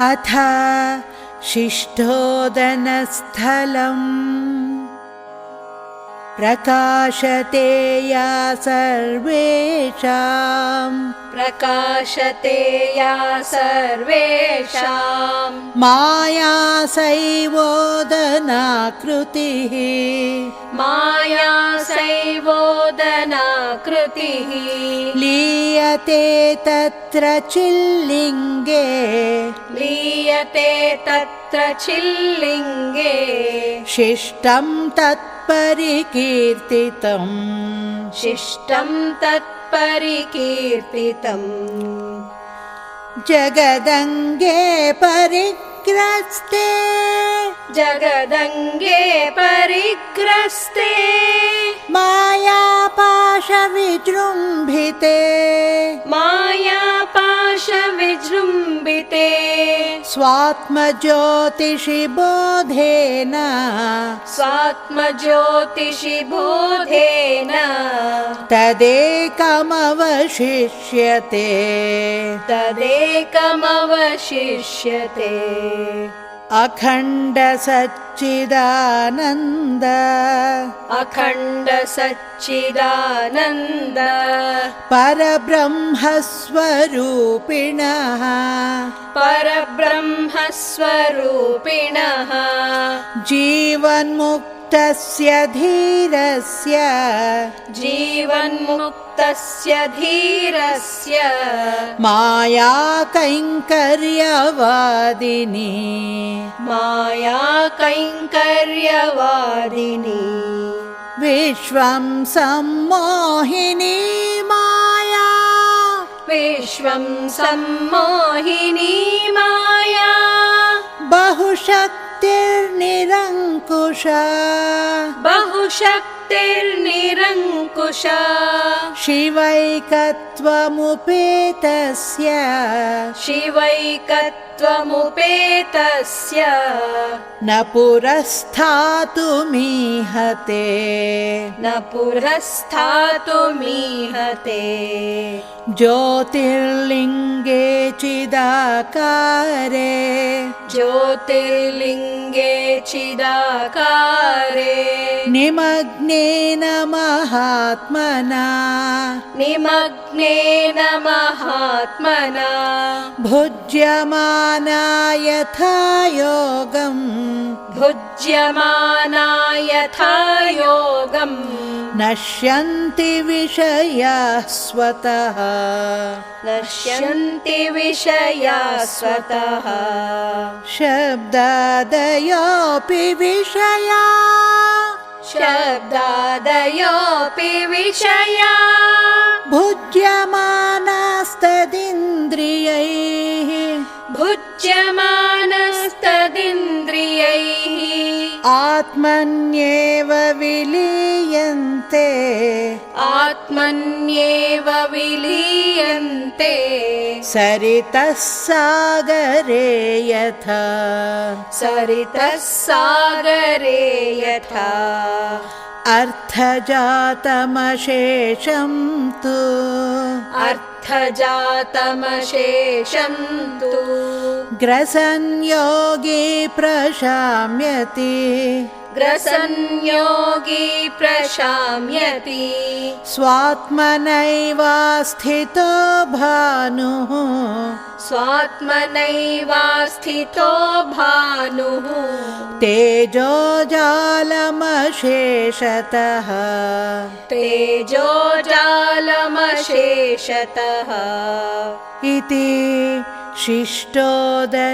अथ शिष्ठोदनस्थलम् प्रकाशते या सर्वेषाम्। प्रकाशते या सर्वेषाम्। मायासैवोदनाकृतिः। माया सैवोदनाकृतिः लीयते तत्र चिल्लिङ्गे। लीयते तत्र चिल्लिङ्गे। शिष्टं तत्परिकीर्तितम् शिष्टं तत्परिकीर्तितम् जगदङ्गे परिग्रस्ते। जगदङ्गे परिग्रस्ते मायापाशविजृम्भिते। मायापाशविजृम्बिते स्वात्मज्योतिषि बोधेन स्वात्मज्योतिषि बोधेन तदेकमवशिष्यते। तदेकमवशिष्यते अखण्ड सच्चिदानन्द। परब्रह्मस्वरूपिणः। परब्रह्मस्वरूपिणः जीवन्मुक्तस्य धीरस्य। जीवन्मुक्तस्य धीरस्य। माया कैङ्कर्यवादिनी विश्वं सम्मोहिनी माया। विश्वं सम्मोहिनी माया बहुशक्तिर्निरङ्कुशा बहुशक्तिर्निरङ्कुशा शिवैकत्वमुपेतस्य। शिवैकत्वमुपेतस्य। न पुरस्थातुमीहते। न पुरस्थातुमीहते। ज्योतिर्लिङ्गे चिदाकारे। ज्योतिर्लिङ्गे चिदाकारे। निमग्नेन महात्मना निमग्नेन महात्मना। भुज्यमाना यथा योगम् भुज्यमाना यथा योगम् नश्यन्ति विषयाः स्वतः। नश्यन्ति विषया स्वतः। शब्दादयोऽपि विषया शब्दादयोऽपि विषया। भुज्यमानास्तदिन्द्रियैः भुज्यमानस्तदिन्द्रियैः आत्मन्येव विलीयन्ते। आत्मन्येव विलीयन्ते। सरितः सागरे यथा। सरितः सागरे यथा अर्थजातमशेषं तु। अर्थजातमशेषं तु। ग्रसंयोगी प्रशाम्यति ग्रसंयोगी प्रशाम्यति। स्वात्मनैवा स्थितो भानुः। स्वात्मनैवा स्थितो भानुः तेजोजालमशेषतः तेजोजालमशेषतः इति शिष्टोदनस्थलम्